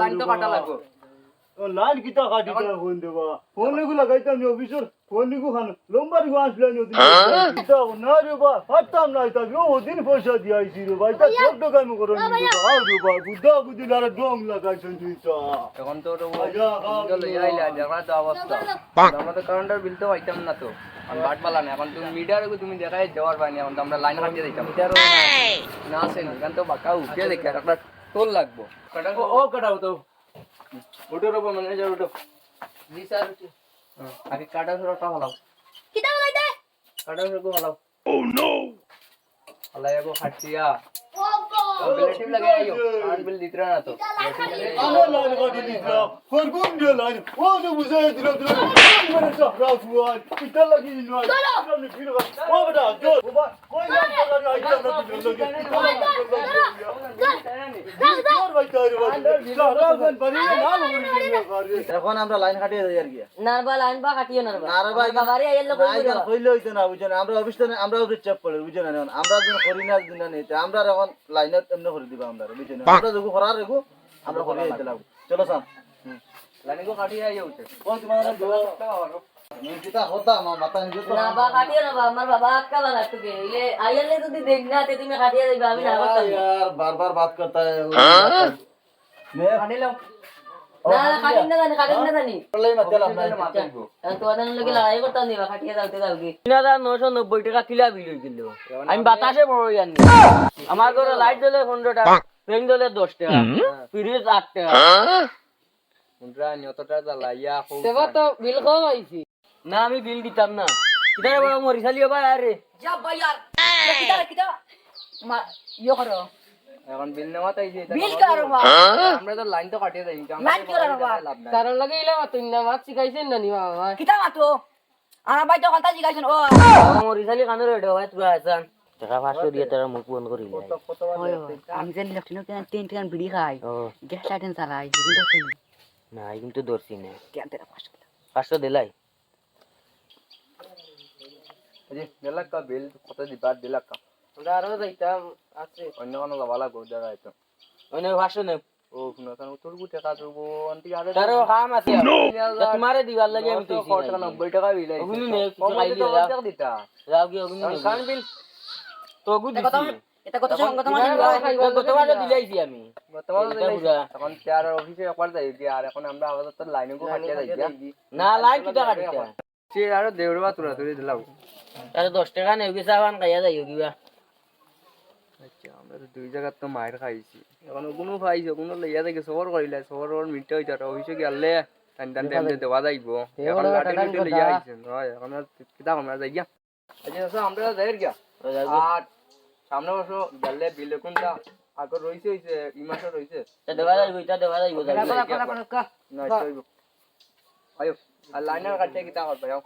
Line তো কাটা লাগবো। লাইন কিতা কাটি তা ফোন দেবা ফোন লিগু লাগাইতাম নি অফিসর ফোন লিগু খান লম্বা লিগু আসলে নি ওদিন কিতা না রে বা পারতাম না তা ও ওদিন পয়সা দিয়ে আইছি রে ভাই তা সব টাকা আমি করো নি আও রে বা বুদ্ধা বুদ্ধি লারা ডং লাগাইছেন তুই তা এখন আইলা অবস্থা। কারেন্টের বিল তো পাইতাম না তো। বাট পালা না এখন তুমি মিটার তুমি দেখাই দেওয়ার পাইনি এখন তো আমরা লাইন কাটিয়ে দিতাম। মিটার না আসে না এখন তো বাঁকা উঠে দেখে একটা টোল লাগবো ও কাটাও তো ওটার উপর ম্যানেজার ওটো জি স্যার আগে কাটা সরটা ভালো কিতা বলাইতে কাটা সরকো ভালো ও নো আলাই আগো খাটিয়া ও গো বিলেটিভ লাগে আইও কারেন্ট বিল দিতরা না তো আরে লাইন কাটি দিছা ফোন কোন দিয়ে লাইন ও তো বুঝাই দিল দিল মানে সাহরা ফুয়ান কিতা লাগি নি নয় আমি ফিরে ও বড়া জো বাবা কই লাইন কাটা আইতাম না তুই জোর ভাই তাই রে সাহরা গান বাড়ি না না করে এখন আমরা লাইন কাটিয়ে যাই আর কি। নারবা লাইন বা কাটিও নারবা নারবা কইলে হইতো না বুঝছেন আমরা অফিস থেকে আমরা অফিস চাপ পড়ে বুঝছেন এখন। আমরা যখন করি না দিন না আমরা এখন লাইনত এমনি করে দিবা আমরা বুঝছেন আমরা যখন করার রেখো আমরা করে দিতে লাগবো। চলো সাম লাইন কাটিয়ে আইও উঠে। কোন তোমার বারবার বাদ হ্যাঁ? করতে আমি বাতাসে বড় জানি আমার ঘরে লাইট দিলে পনেরো টাকা ফ্যান দিলে দশ টাকা ফ্রিজ আট টাকা। হ্যাঁ? তো বিল কম আইছি না আমি বিল দিতাম না। কিতারে বড় মরি চালিও ভাই আরে। যা ভাইয়ার কিতা কিতা? মা ইয়ো করো। এখন বিল নেওয়া তাই যে বিল কারও আমরা তো লাইন তো কাটিয়ে যাই লাইন কি করো কারণ লাগে ইলা মাতুন না মাছ শিখাইছেন না নি বাবা কিতা মাতো? আমার ভাই তো কথা জিগাইছেন ও। মরি চালি কানের রেডো ভাই তুই আসান টাকা পাঁচশো দিয়ে তারা মুখ বন্ধ করিল আমি যে লেফটিনো কেন তিন তিন বিড়ি খাই গ্যাস লাইটেন চালাই না। কিন্তু ধরছি না। কেন তেরা পাঁচশো পাঁচশো দিলাই? কোনো ও শুনো তার তোর গু টাকা আন্টি আরে আছে তোমারে দিবার লাগে আমি তো টাকা বিল নে, দিতা যাও কি কারেন্ট বিল তো গু দিছি এটা কত কত মাস গতবার দিলাইছি আমি তোমার। এখন চেয়ার অফিসে একবার যাই গিয়ে আর এখন আমরা আপাতত লাইনে গো কাটিয়ে যাই না লাইন কি টাকা দিতে সে আরও দেউড় বা তুলা তুলি দিলাম। তাহলে দশ টাকা নেই কি সাবান খাইয়া কিবা আচ্ছা আমরা তো দুই জায়গার তো মায়ের খাইছি। এখন ওগুলো খাইছি ওগুলো লইয়া দেখে সবর করিলে সবর ওর মিটে হইতে আর অফিসে গেলে টান টান টাইম দেওয়া যাইব। এখন লাঠি মিটে লইয়া আইছেন। হয় এখন কিতা আমরা যাই গিয়া। আচ্ছা আচ্ছা আমরা যাই গিয়া। আর সামনে বসো গেলে বিল কোনটা? আগর রইছে হইছে এই মাসে রইছে। দেওয়া যাইব এটা দেওয়া যাইব না চলব আয়ো আর লাইনার কাটতে কিতা করবে আও